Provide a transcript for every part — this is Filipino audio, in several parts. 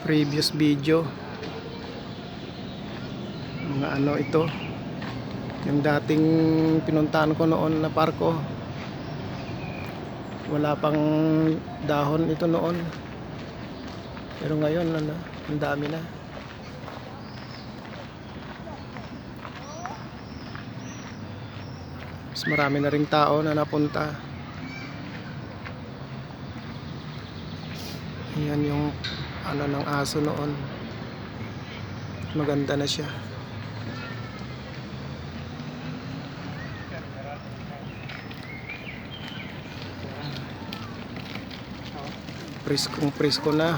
previous video. Mga ano ito. Yung dating pinuntahan ko noon na parko. Wala pang dahon ito noon. Pero ngayon ano, ang dami na. Mas marami na ring tao na napunta. Yan yung ano ng aso noon. Maganda na siya. Priskong prisko na.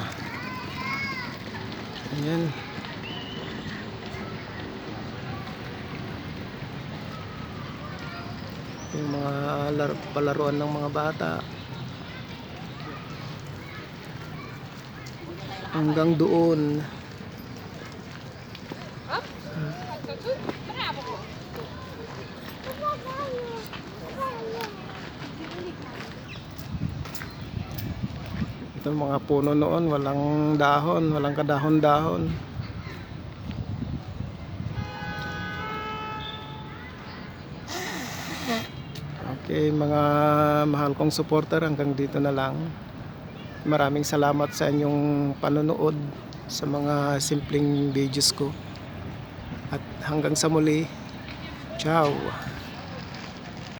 Ayan. Yung mga palaruan ng mga bata hanggang doon. Ito mga puno noon walang dahon walang kadahon-dahon. Okay mga mahal kong supporter hanggang dito na lang maraming salamat sa inyong panonood sa mga simpleng videos ko. At hanggang sa muli. Ciao